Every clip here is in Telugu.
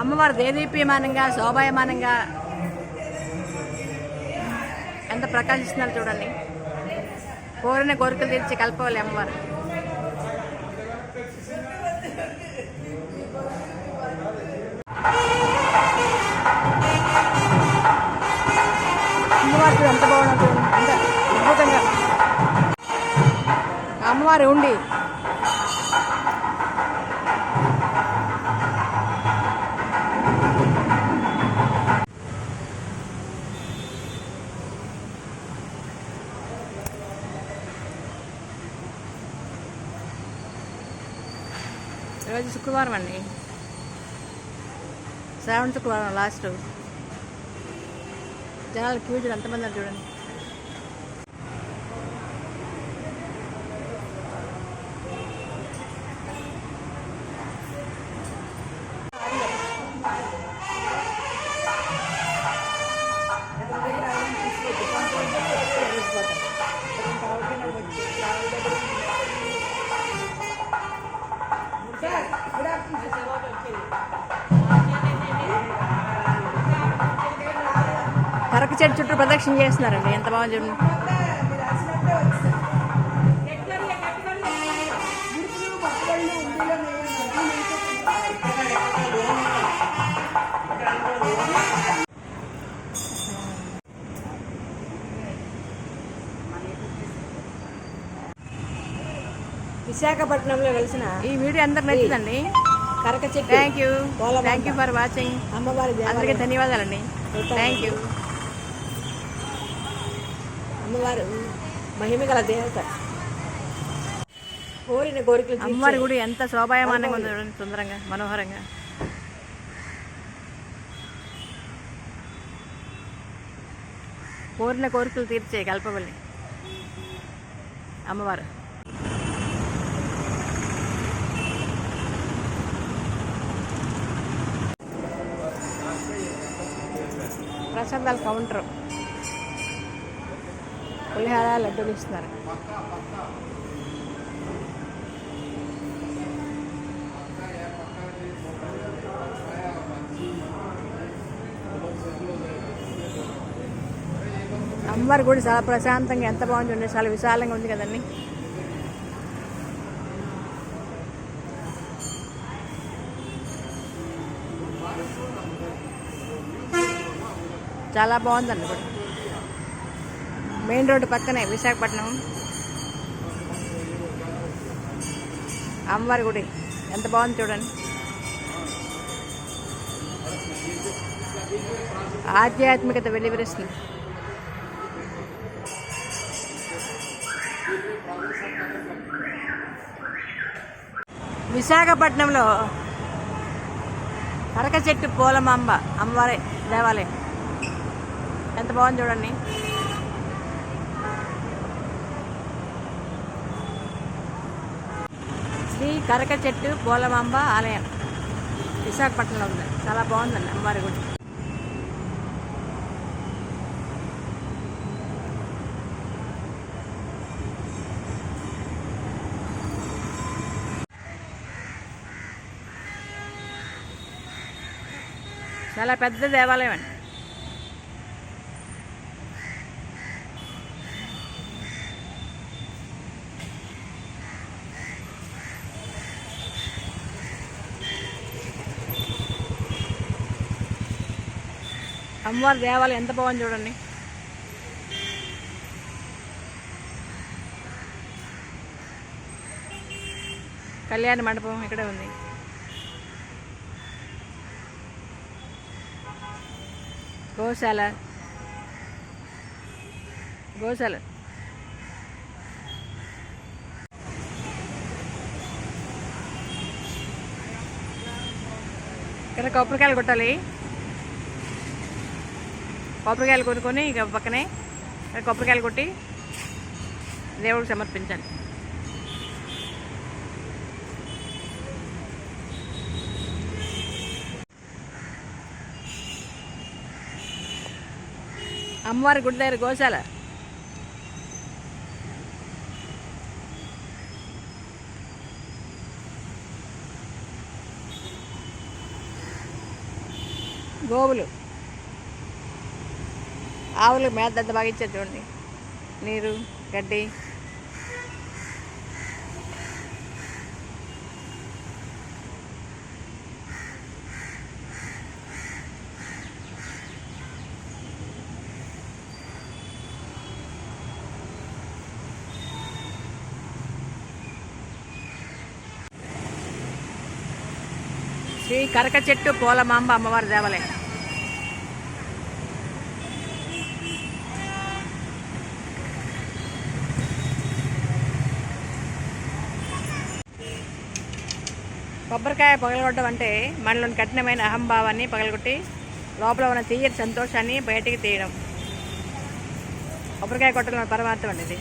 అమ్మవారు దేదీప్యమానంగా శోభాయమానంగా? ఎంత ప్రకాశిస్తున్నారు చూడండి. కోరిన కోరికలు తీర్చి కలపవాలి అమ్మవారు. అమ్మవారు ఉండి. ఈరోజు శుక్రవారం అండి. శ్రావణ శుక్రవారం లాస్ట్. జనాలు క్యూ ఎంతమంది చూడండి. కరక చెట్టు ప్రదక్షిణ చేస్తున్నారండి. ఎంత బాగుంది విశాఖపట్నంలో వెలిసిన ఈ వీడియో అందరికి నచ్చిందండి. కరక చెట్టు thank you. Thank you for watching అమ్మవారి అందరికీ ధన్యవాదాలండి. థ్యాంక్ యూ అమ్మవారు మహిమ గల దేవత కోరిన కోరికలు తీర్చే అమ్మవారి గుడి ఎంత శోభాయమానంగా ఉంది చూడండి సుందరంగా మనోహరంగా కోరిన కోరికలు తీర్చే కల్పవల్లి అమ్మవారు ప్రసాదాల కౌంటర్ పులిహార లడ్డూలు ఇస్తున్నారు అమ్మవారి గుడి చాలా ప్రశాంతంగా ఎంత బాగుంది చాలా విశాలంగా ఉంది కదండి. చాలా బాగుందండి. కూడా మెయిన్ రోడ్డు పక్కనే విశాఖపట్నం. అమ్మవారి గుడి. ఎంత బాగుంది చూడండి. ఆధ్యాత్మికత వెలువరిస్తుంది. విశాఖపట్నంలో కరక చెట్టు పూలమాంబ అమ్మవారి దేవాలయం. ఎంత బాగుంది చూడండి. కరక చెట్టు పూలమాంబ ఆలయం. విశాఖపట్నంలో ఉంది. చాలా బాగుందండి అమ్మవారి గుడి. చాలా పెద్ద దేవాలయం అండి. అమ్మవారి దేవాలయం ఎంత బాగుంది చూడండి. కళ్యాణ మండపం ఇక్కడే ఉంది. గోశాల. గోశాల. ఇక్కడ కొబ్బరికాయలు కొట్టాలి. కొబ్బరికాయలు కొనుక్కొని ఇక పక్కనే కొబ్బరికాయలు కొట్టి దేవుడికి సమర్పించాలి. అమ్మవారి గుడి దగ్గర గోశాల. గోవులు. ఆవులు మేత అంత బాగా ఇచ్చారు చూడండి. నీరు గడ్డి. శ్రీ కరక చెట్టు పూలమాంబ అమ్మవారి దేవాలయం. కొబ్బరికాయ పగలగొట్టడం అంటే మనలోని కఠినమైన అహంభావాన్ని పగలగొట్టి లోపల ఉన్న తీయటి సంతోషాన్ని బయటికి తీయడం. కొబ్బరికాయ కొట్టడం పరమార్థం అండి ఇది.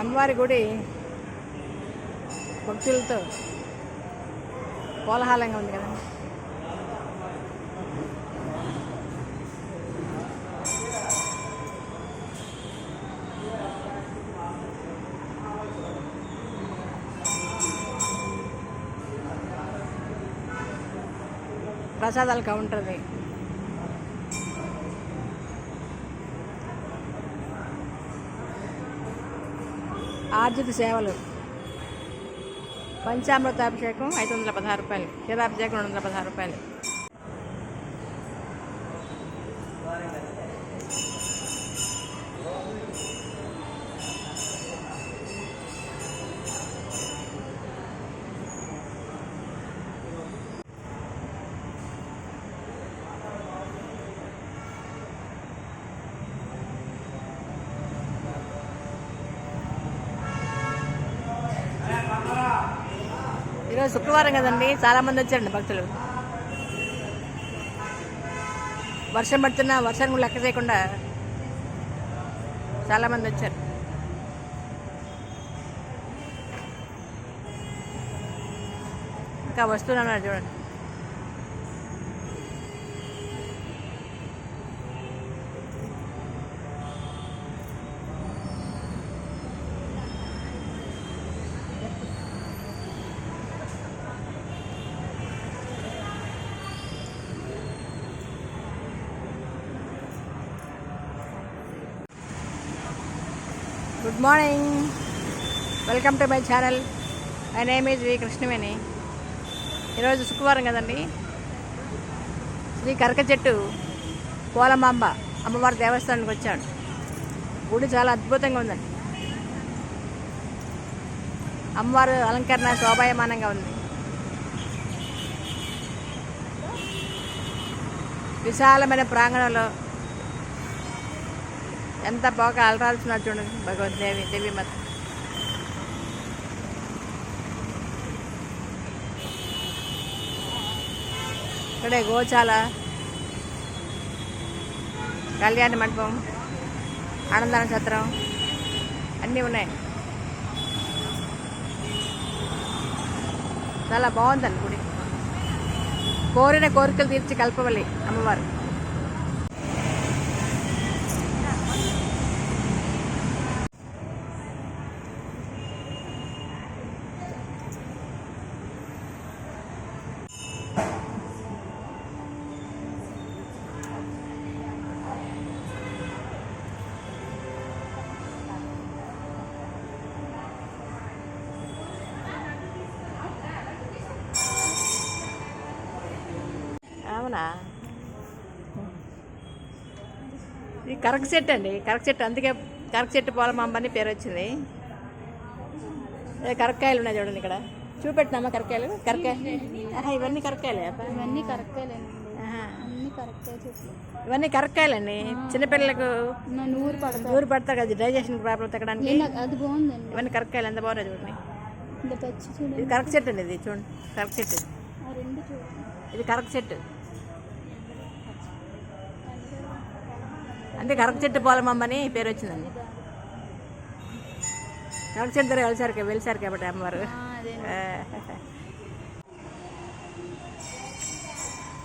అమ్మవారి గుడి భక్తులతో కోలాహలంగా ఉంది కదా ప్రసాదాలు కౌంటర్ది. ఆర్జిత సేవలు. పంచామృతాభిషేకం ఐదు వందల పదహారు రూపాయలు క్షీరాభిషేకం రెండు వందల పదహారు రూపాయలు. ఈరోజు శుక్రవారం కదండి. చాలా మంది వచ్చారండి భక్తులు. వర్షం పడుతున్నా వర్షాన్ని కూడా లెక్క చేయకుండా చాలా మంది వచ్చారు. ఇంకా వస్తున్నాను చూడండి. Good morning welcome to my channel my name is V Krishnaveni ఈరోజు శుక్రవారం కదండి. శ్రీ కరక చెట్టు కోలమాంబ అమ్మవారి దేవస్థానానికి వచ్చాడు. గుడి చాలా అద్భుతంగా ఉందండి. అమ్మవారు అలంకరణ శోభాయమానంగా ఉంది. విశాలమైన ప్రాంగణంలో ఎంత బాగా అలరాల్సిన చూడండి. భగవద్దేవి దేవి మాత ఇక్కడే గోచాల కళ్యాణ మండపం ఆనంద నక్షత్రం అన్నీ ఉన్నాయి. చాలా బాగుందండి గుడి. కోరిన కోరికలు తీర్చి కల్పవల్లి అమ్మవారు. అవునా? ఇది కరక చెట్టు అండి కరక చెట్టు. అందుకే కరక చెట్టు పొలమాంబ అని పేరు వచ్చింది. కరక్కాయలు ఉన్నాయి చూడండి ఇక్కడ. చూపెట్టినామా కరక్కాయలు? కరక్కాయ. ఆహా, ఇవన్నీ కరక్కాయలే. ఇవన్నీ చెట్లు. ఇవన్నీ కరక్కాయలండి. చిన్నపిల్లలకు నూరు పడతారు కదా డైజెషన్ ప్రాబ్లం తగ్గడానికి. నాకు అది బాగుందండి. ఇవన్నీ కరక్కాయలు ఎంత బాగున్నాయి చూడండి. ఇది కరక చెట్టు అండి ఇది చూడండి. కరక చెట్టు. ఇది కరక చెట్టు. అంటే కరక చెట్టు పోలమమ్మ అని పేరు వచ్చిందండి. కరక చెట్టు దగ్గర వెళ్తారు వెళ్తారు కాబట్టి అమ్మవారు.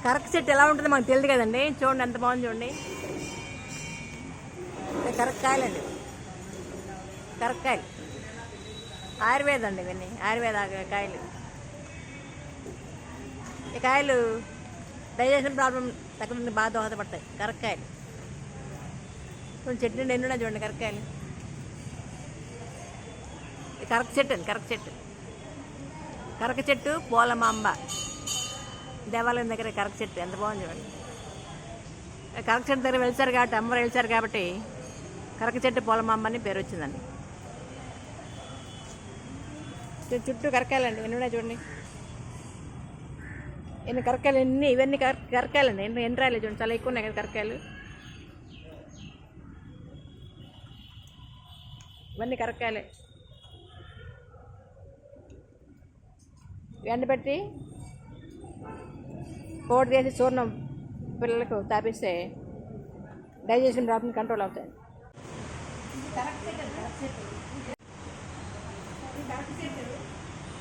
కరక చెట్టు ఎలా ఉంటుందో మాకు తెలియదు కదండి. చూడండి ఎంత బాగుంది చూడండి. ఇది కరక్కాయలండి కరక్కాయలు ఆయుర్వేదం అండి ఇవన్నీ. ఆయుర్వేద కాయలు. ఈ కాయలు డైజెషన్ ప్రాబ్లం తగ్గ బాగా దోహదపడతాయి. కరక్కాయలు చెట్టు నుండి ఎన్ని చూడండి కరక్కాయలు కరక చెట్టు అండి కరక చెట్టు. కరక చెట్టు పోలమాంబ. దేవాలయం దగ్గర కరక చెట్టు ఎంత బాగుంది చూడండి. కరక చెట్టు దగ్గర వెళ్తారు కాబట్టి అమ్మవారు వెళ్తారు కాబట్టి కరక చెట్టు పోలమాంబ అని పేరు వచ్చిందండి. చుట్టూ కరకాయలండి ఎన్ని ఉన్నాయి చూడండి. ఎన్ని కరకాయలు ఎన్ని ఇవన్నీ కరకాయలండి ఎన్ని ఎన్ని రాయలు చూడండి చాలా ఎక్కువ ఉన్నాయి కదా కరకాయలు ఇవన్నీ కరకాయలే ఎండబెట్టి పౌడర్ చేసి చూర్ణం పిల్లలకు తాపిస్తే డైజెషన్ ప్రాబ్లం కంట్రోల్ అవుతాయి.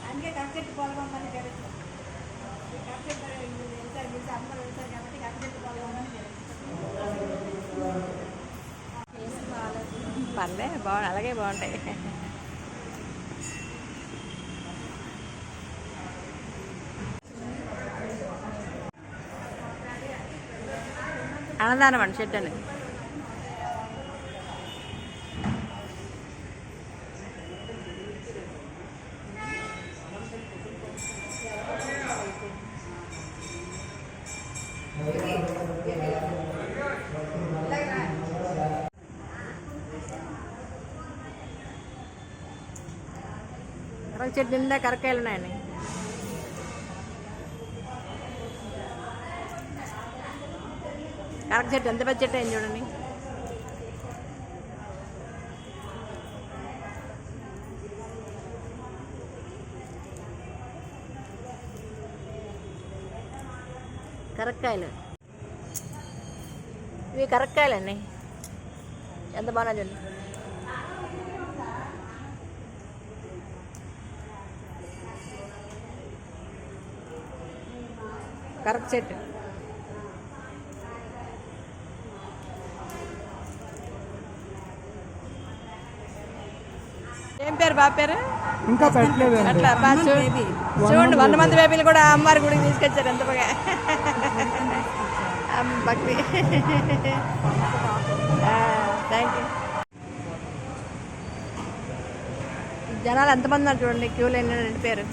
అందుకే కరెక్ట్ పాలగొంటారు పర్లే బాగుంది అలాగే బాగుంటాయి. అన్నదానం అండి అని చెట్టు నిండా కరకాయలు ఉన్నాయండి కరక చెట్టు ఎంత పెద్ద చెట్టు అయింది చూడండి కరక్కాయలు ఇవి కరక్కాయలండి ఎంత బాగా చూడండి కరక్ చెట్టు ఏం పేరు బాబు పేరు? ఇంకా అట్లా చూడండి చూడండి వంద మంది బేబీలు. కూడా అమ్మవారి గుడికి తీసుకొచ్చారు ఎంత బాగా. భక్తి థ్యాంక్ యూ జనాలు ఎంతమంది ఉన్నారు చూడండి క్యూలో ఎన్ని పేరు?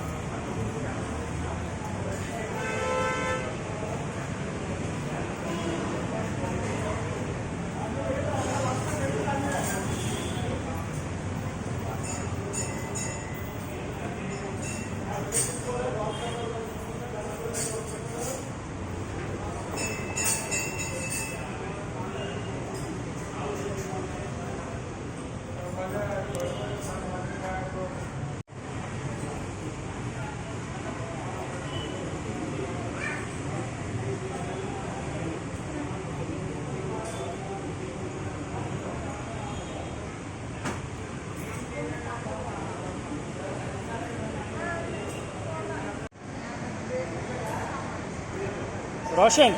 రోషన్.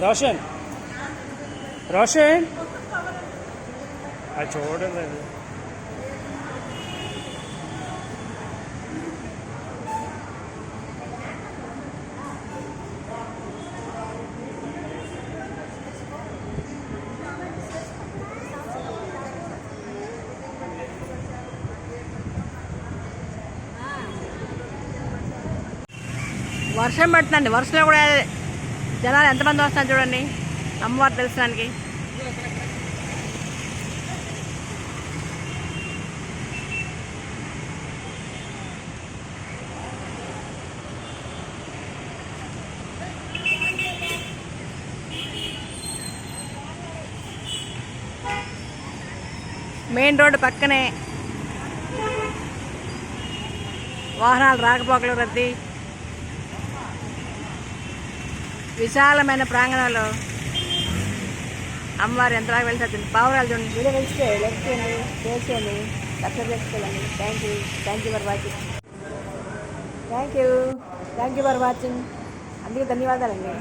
రోషన్. రోషన్. అది చూడండి. అది వర్షం పడుతుందండి. వర్షంలో కూడా జనాలు ఎంతమంది వస్తున్నారు చూడండి. అమ్మవారు దర్శనానికి. మెయిన్ రోడ్డు పక్కనే వాహనాలు రాకపోకలు రద్దీ. విశాలమైన ప్రాంగణాలు అమ్మవారు ఎంత బాగా వెళ్తుంది పావురాలు చూడండి. వీడియో వెళ్తే లైక్ చేయండి share subscribe thank you thank you for watching thank you thank you for watching అందుకే ధన్యవాదాలండి.